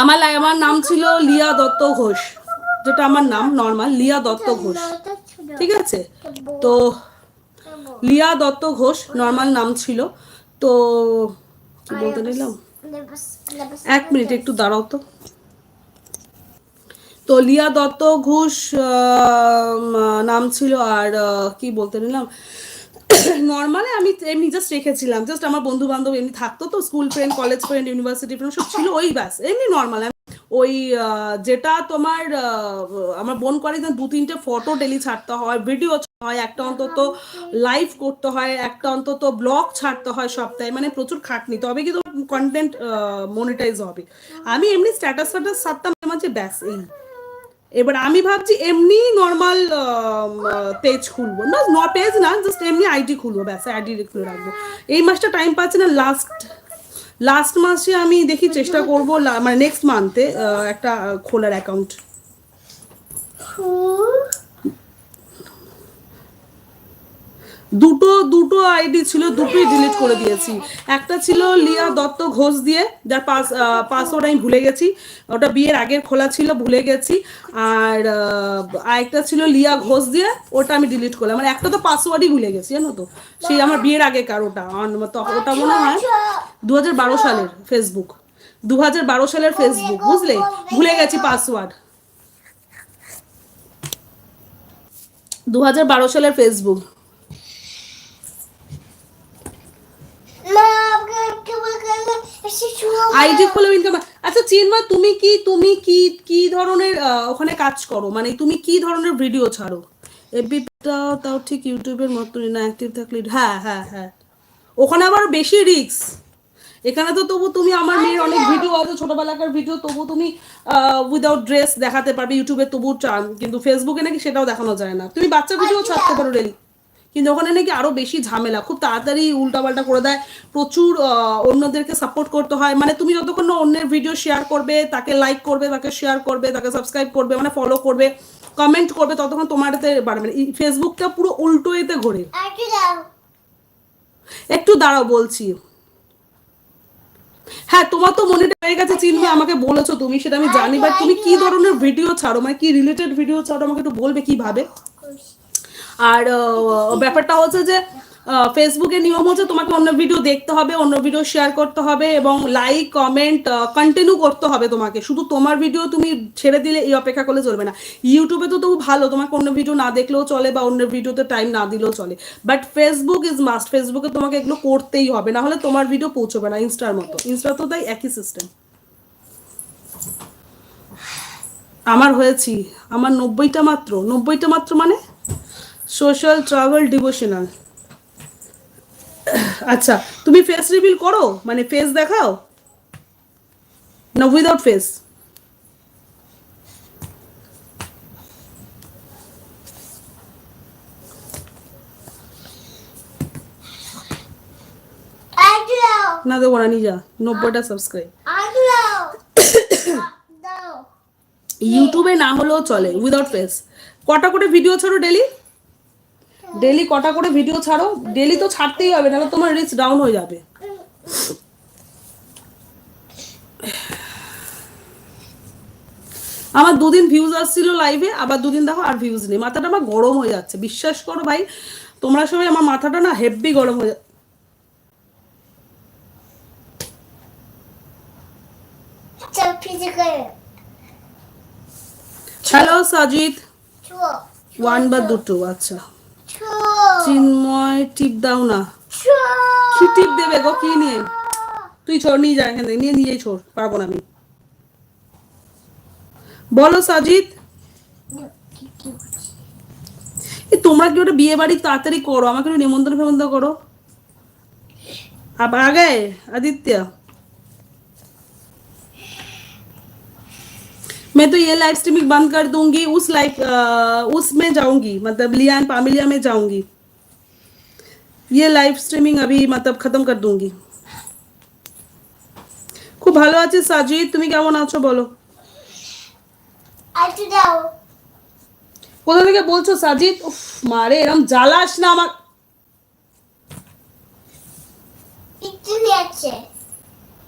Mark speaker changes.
Speaker 1: আমার আমার নাম ছিল লিয়া দত্ত ঘোষ। যেটা আমার নাম নর্মাল লিয়া দত্ত ঘোষ। ঠিক আছে? তো লিয়া দত্ত ঘোষ নর্মাল নাম ছিল। তো কি বলতে নিলাম? এক মিনিট, একটু দাঁড়াও তো। তো লিয়া দত্ত ঘোষ নাম ছিল আর কি বলতে নিলাম? নর্মালি আমি এমনি জাস্ট রেখেছিলাম জাস্ট আমার বন্ধু বান্ধব এমনি থাকতো তো school friend college friend university friend সব ছিল ওই ব্যাস, এমনি নর্মাল ওই যেটা তোমার আমার বোন করে যে দু তিনটে ফটো ডেলি ছাড়তে হয় ভিডিও হয়, একটা অন্তত লাইভ করতে হয়, একটা অন্তত ব্লগ ছাড়তে হয় সপ্তাহে মানে প্রচুর খাটনি, তবে কিন্তু কন্টেন্ট মনিটাইজ হবে। আমি এমনি স্ট্যাটাস ফ্যাটাস ছাড়তাম মাঝে ব্যাস, এই। এবার আমি ভাবছি এমনি নর্মাল পেজ খুলবো। না ন পেজ না জাস্ট এমনি আইডি খুলবো, ব্যাস আইডি খুলে রাখব। এই মাসটা টাইম পাচ্ছি না লাস্ট লাস্ট মাসে আমি দেখি চেষ্টা করব মানে নেক্সট মান্থে একটা খোলার অ্যাকাউন্ট দুটো দুটো আইডি ছিল, দুটোই ডিলিট করে দিয়েছি। একটা ছিল লিয়া দত্ত ঘোষ দিয়ে, যার পাস পাসওয়ার্ড আমি ভুলে গেছি। ওটা বিয়ের আগের খোলা ছিল, ভুলে গেছি। আর আরেকটা ছিল লিয়া ঘোষ দিয়ে, ওটা আমি ডিলিট করলাম। মানে একটা তো পাসওয়ার্ডই ভুলে গেছি, জানো তো? সেই আমার বিয়ের আগে কার ওটা ওটা মনে হয় দু হাজার বারো সালের ফেসবুক দু হাজার বারো সালের ফেসবুক বুঝলে? ভুলে গেছি পাসওয়ার্ড দু হাজার বারো সালের ফেসবুক আইডি খুলে ইনকাম আচ্ছা চিন্ময় তুমি কি তুমি কি কি ধরনের ওখানে কাজ করো? মানে তুমি কি ধরনের ভিডিও ছাড়ো? এফবিটাও তাও ঠিক ইউটিউবের মতনই না অ্যাক্টিভ থাকলে হ্যাঁ হ্যাঁ হ্যাঁ। ওখানে আবার বেশি রিস্ক এখানে তো তবু তুমি আমার মেয়ের অনেক ভিডিও আছে ছোটবেলাকার ভিডিও তবু তুমি উইদাউট ড্রেস দেখাতে পারবে ইউটিউবে তবু চান কিন্তু ফেসবুকে নাকি সেটাও দেখানো যায় না। তুমি বাচ্চা ভিডিও ছাড়তে পারো ডেলি কিন্তু ওখানে নাকি আরও বেশি ঝামেলা খুব তাড়াতাড়ি উল্টাপাল্টা করে দেয়। প্রচুর অন্যদেরকে সাপোর্ট করতে হয়। মানে তুমি যতক্ষণ না অন্যের ভিডিও শেয়ার করবে তাকে লাইক করবে তাকে শেয়ার করবে তাকে সাবস্ক্রাইব করবে মানে ফলো করবে কমেন্ট করবে ততক্ষণ তোমার বাড়বে না। ফেসবুকটা পুরো উল্টো এতে ঘোরে। একটু দাঁড়াও। বলছি। হ্যাঁ তোমার তো মনে হয়ে গেছে চিনবে আমাকে বলেছ তুমি সেটা আমি জানি। বাট তুমি কি ধরনের ভিডিও ছাড়ো? মানে কি রিলেটেড ভিডিও ছাড়ো? আমাকে একটু বলবে কীভাবে? আর ব্যাপারটা হচ্ছে যে ফেসবুকে নিয়ম হচ্ছে তোমাকে অন্য ভিডিও দেখতে হবে, অন্য ভিডিও শেয়ার করতে হবে এবং লাইক কমেন্ট কন্টিনিউ করতে হবে তোমাকে। শুধু তোমার ভিডিও তুমি ছেড়ে দিলে এই অপেক্ষা করলে চলবে না। ইউটিউবে তো তবু ভালো, তোমাকে অন্য ভিডিও না দেখলেও চলে বা অন্য ভিডিওতে টাইম না দিলেও চলে। বাট ফেসবুক ইজ মাস্ট ফেসবুকে তোমাকে এগুলো করতেই হবে, না হলে তোমার ভিডিও পৌঁছবে না ইনস্টার মতো। ইনস্টা তো তাই একই সিস্টেম আমার হয়েছি, আমার নব্বইটা মাত্র। নব্বইটা মাত্র মানে? সোশ্যাল ট্রাভেল ডিভোশনাল আচ্ছা তুমি ফেস রিভিল করো? মানে ফেস দেখাও? না উইদাউট ফেস না দেবো না নিজা নব্বইটা সাবস্ক্রাইব ইউটিউবে না হলেও চলে উইদাউট ফেস কটা করে ভিডিও ছাড়ো ডেলি ডেলি কটা করে ভিডিও ছাড়ো? ডেলি তো ছাড়তেই হবে নাহলে তোমার রিচ ডাউন হয়ে যাবে। আমার দুদিন ভিউজ আসছিল লাইভে আবার দুদিন দেখো আর ভিউজ নেই। মাথাটা আমার গরম হয়ে যাচ্ছে। বিশ্বাস করো ভাই তোমরা সবাই আমার মাথাটা না হেভি গরম হয়ে যাচ্ছে। হ্যালো সাজিদ ওয়ান বা দুটো আচ্ছা। চিন্ময় টিপ দাও না কি টিপ দেবে গো কি নিয়ে তুই ছোড় নিয়ে যা এখান থেকে নিয়ে নিজেই ছোড় পারবো না আমি বলো সাজিদ এ, তোমরা কি ওটা বিয়ে বাড়ি তাড়াতাড়ি করো আমাকে একটু নিমন্ত্রণ ফেমন্ত্রণ করো अब आ गए आदित्य मैं तो ये लाइव स्ट्रीमिंग बंद कर दूंगी उस लाइव उसमें जाऊंगी मतलब लियान पामिलिया में जाऊंगी ये लाइव स्ट्रीमिंग अभी मतलब खत्म कर दूंगी খুব ভালো আছি সাজিদ তুমি কেমন আছো বলো কোথা থেকে বলছো সাজিদ উফ মারে এরম জ্বালাস না আমার
Speaker 2: পিচ্ছি আছে